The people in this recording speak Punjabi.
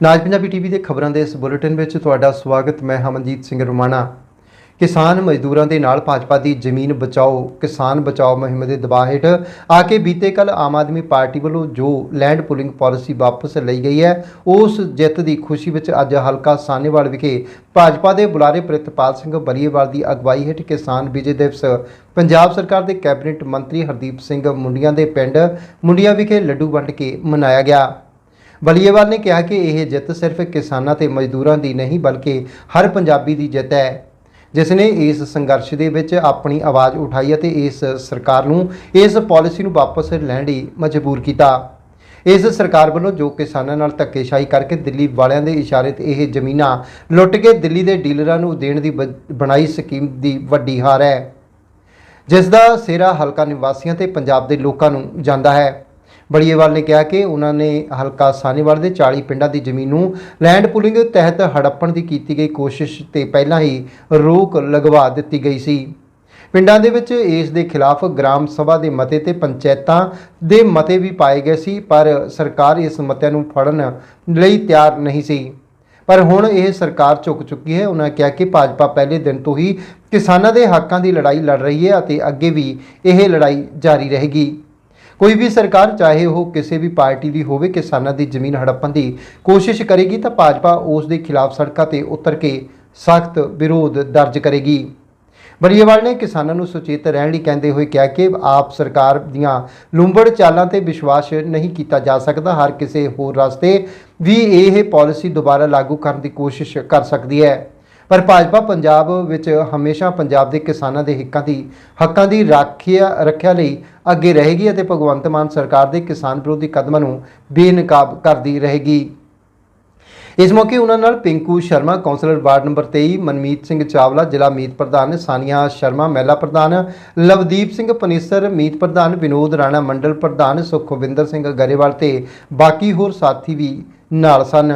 ਨਾਜ ਪੰਜਾਬੀ ਟੀਵੀ ਦੇ ਖਬਰਾਂ ਦੇ ਇਸ ਬੁਲੇਟਿਨ ਵਿੱਚ ਤੁਹਾਡਾ ਸਵਾਗਤ। ਮੈਂ ਹਮਨਜੀਤ ਸਿੰਘ ਰੁਮਾਣਾ। ਕਿਸਾਨ ਮਜ਼ਦੂਰਾਂ ਦੇ ਨਾਲ ਭਾਜਪਾ ਦੀ ਜ਼ਮੀਨ ਬਚਾਓ, ਕਿਸਾਨ ਬਚਾਓ ਮੁਹਿੰਮ ਦੇ ਦਬਾਅ ਹੇਠ ਆ ਕੇ ਬੀਤੇ ਕੱਲ ਆਮ ਆਦਮੀ ਪਾਰਟੀ ਵੱਲੋਂ ਜੋ ਲੈਂਡ ਪੁਲਿੰਗ ਪਾਲਿਸੀ ਵਾਪਸ ਲਈ ਗਈ ਹੈ, ਉਸ ਜਿੱਤ ਦੀ ਖੁਸ਼ੀ ਵਿੱਚ ਅੱਜ ਹਲਕਾ ਸਾਨੇਵਾਲ ਵਿਖੇ ਭਾਜਪਾ ਦੇ ਬੁਲਾਰੇ ਪ੍ਰਿਤਪਾਲ ਸਿੰਘ ਬਲੀਏਵਾਲ ਦੀ ਅਗਵਾਈ ਹੇਠ ਕਿਸਾਨ ਵਿਜੇ ਦਿਵਸ, ਪੰਜਾਬ ਸਰਕਾਰ ਦੇ ਕੈਬਨਿਟ ਮੰਤਰੀ ਹਰਦੀਪ ਸਿੰਘ ਮੁੰਡੀਆਂ ਦੇ ਪਿੰਡ ਮੁੰਡੀਆਂ ਵਿਖੇ ਲੱਡੂ ਵੰਡ ਕੇ ਮਨਾਇਆ ਗਿਆ। ਬਲੀਏਵਾਲ ਨੇ ਕਿਹਾ ਕਿ ਇਹ ਜਿੱਤ ਸਿਰਫ ਕਿਸਾਨਾਂ ਤੇ ਮਜ਼ਦੂਰਾਂ ਦੀ ਨਹੀਂ, ਬਲਕਿ ਹਰ ਪੰਜਾਬੀ ਦੀ ਜਿੱਤ ਹੈ। ਜਿਸ ਨੇ ਇਸ ਸੰਘਰਸ਼ ਦੇ ਵਿੱਚ ਆਪਣੀ ਆਵਾਜ਼ ਉਠਾਈ ਅਤੇ ਇਸ ਸਰਕਾਰ ਨੂੰ, ਇਸ ਪਾਲਿਸੀ ਨੂੰ ਵਾਪਸ ਲੈਣ ਲਈ ਮਜਬੂਰ ਕੀਤਾ। ਇਸ ਸਰਕਾਰ ਵੱਲੋਂ ਜੋ ਕਿਸਾਨਾਂ ਨਾਲ ਧੱਕੇਸ਼ਾਹੀ ਕਰਕੇ ਦਿੱਲੀ ਵਾਲਿਆਂ ਦੇ ਇਸ਼ਾਰੇ ਤੇ ਇਹ ਜ਼ਮੀਨਾਂ ਲੁੱਟ ਕੇ ਦਿੱਲੀ ਦੇ ਡੀਲਰਾਂ ਨੂੰ ਦੇਣ ਦੀ ਬ- ਬਣਾਈ ਸਕੀਮ ਦੀ ਵੱਡੀ ਹਾਰ ਹੈ। ਜਿਸ ਦਾ ਸਿਹਰਾ ਹਲਕਾ ਨਿਵਾਸੀਆਂ ਤੇ ਪੰਜਾਬ ਦੇ ਲੋਕਾਂ ਨੂੰ ਜਾਂਦਾ ਹੈ। ਬੜੀਏਵਾਲ ਨੇ ਕਿਹਾ ਕਿ ਉਹਨਾਂ ਨੇ ਹਲਕਾ ਸਾਨੀਵਾਲ ਦੇ 40 ਪਿੰਡਾਂ ਦੀ ਜ਼ਮੀਨ ਨੂੰ ਲੈਂਡ ਪੁਲਿੰਗ ਤਹਿਤ ਹੜੱਪਣ ਦੀ ਕੀਤੀ ਗਈ ਕੋਸ਼ਿਸ਼ ਤੇ ਪਹਿਲਾਂ ਹੀ ਰੋਕ ਲਗਵਾ ਦਿੱਤੀ ਗਈ ਸੀ। ਪਿੰਡਾਂ ਦੇ ਵਿੱਚ ਇਸ ਦੇ ਖਿਲਾਫ ਗ੍ਰਾਮ ਸਭਾ ਦੇ ਮਤੇ ਤੇ ਪੰਚਾਇਤਾਂ ਦੇ ਮਤੇ ਵੀ ਪਾਏ ਗਏ ਸੀ, ਪਰ ਸਰਕਾਰ ਇਸ ਮਤਿਆਂ ਨੂੰ ਫੜਨ ਲਈ ਤਿਆਰ ਨਹੀਂ ਸੀ। ਪਰ ਹੁਣ ਇਹ ਸਰਕਾਰ ਝੁਕ ਚੁੱਕੀ ਹੈ। ਉਹਨਾਂ ਕਿਹਾ ਕਿ ਭਾਜਪਾ ਪਹਿਲੇ ਦਿਨ ਤੋਂ ਹੀ ਕਿਸਾਨਾਂ ਦੇ ਹੱਕਾਂ ਦੀ ਲੜਾਈ ਲੜ ਰਹੀ ਹੈ ਅਤੇ ਅੱਗੇ ਵੀ ਇਹ ਲੜਾਈ ਜਾਰੀ ਰਹੇਗੀ। ਕੋਈ ਵੀ ਸਰਕਾਰ, ਚਾਹੇ ਉਹ ਕਿਸੇ ਵੀ ਪਾਰਟੀ ਦੀ ਹੋਵੇ, ਕਿਸਾਨਾਂ ਦੀ ਜ਼ਮੀਨ ਹੜੱਪਣ ਦੀ ਕੋਸ਼ਿਸ਼ ਕਰੇਗੀ ਤਾਂ ਭਾਜਪਾ ਉਸ ਦੇ ਖਿਲਾਫ ਸੜਕਾਂ ਤੇ ਉਤਰ ਕੇ ਸਖਤ ਵਿਰੋਧ ਦਰਜ ਕਰੇਗੀ। ਬਰੀਏਵਾਲ ਨੇ ਕਿਸਾਨਾਂ ਨੂੰ ਸੁਚੇਤ ਰਹਿਣ ਲਈ ਕਹਿੰਦੇ ਹੋਏ ਕਿਹਾ ਕਿ ਆਪ ਸਰਕਾਰ ਦੀਆਂ ਲੂੰਬੜ ਚਾਲਾਂ ਤੇ ਵਿਸ਼ਵਾਸ ਨਹੀਂ ਕੀਤਾ ਜਾ ਸਕਦਾ। ਹਰ ਕਿਸੇ ਹੋਰ ਰਸਤੇ ਵੀ ਇਹ ਪਾਲਿਸੀ ਦੁਬਾਰਾ ਲਾਗੂ ਕਰਨ ਦੀ ਕੋਸ਼ਿਸ਼ ਕਰ ਸਕਦੀ ਹੈ। ਪਰ ਭਾਜਪਾ ਪੰਜਾਬ ਵਿੱਚ ਹਮੇਸ਼ਾ ਪੰਜਾਬ ਦੇ ਕਿਸਾਨਾਂ ਦੇ ਹਿੱਕਾਂ ਦੀ, ਹੱਕਾਂ ਦੀ ਰਾਖਿਆ, ਰੱਖਿਆ ਲਈ ਅੱਗੇ ਰਹੇਗੀ ਅਤੇ ਭਗਵੰਤ ਮਾਨ ਸਰਕਾਰ ਦੇ ਕਿਸਾਨ ਵਿਰੋਧੀ ਕਦਮਾਂ ਨੂੰ ਬੇਨਕਾਬ ਕਰਦੀ ਰਹੇਗੀ। ਇਸ ਮੌਕੇ ਉਹਨਾਂ ਨਾਲ Pinku Sharma, councillor ward number 23 Manmeet Singh Chawla, ਜ਼ਿਲ੍ਹਾ ਮੀਤ ਪ੍ਰਧਾਨ, ਸਾਨੀਆ ਸ਼ਰਮਾ, ਮਹਿਲਾ ਪ੍ਰਧਾਨ, ਲਵਦੀਪ ਸਿੰਘ ਪਨੀਸਰ, ਮੀਤ ਪ੍ਰਧਾਨ, ਵਿਨੋਦ ਰਾਣਾ, ਮੰਡਲ ਪ੍ਰਧਾਨ, ਸੁਖਵਿੰਦਰ ਸਿੰਘ ਗਰੇਵਾਲ ਤੇ ਬਾਕੀ ਹੋਰ ਸਾਥੀ ਵੀ ਨਾਲ ਸਨ।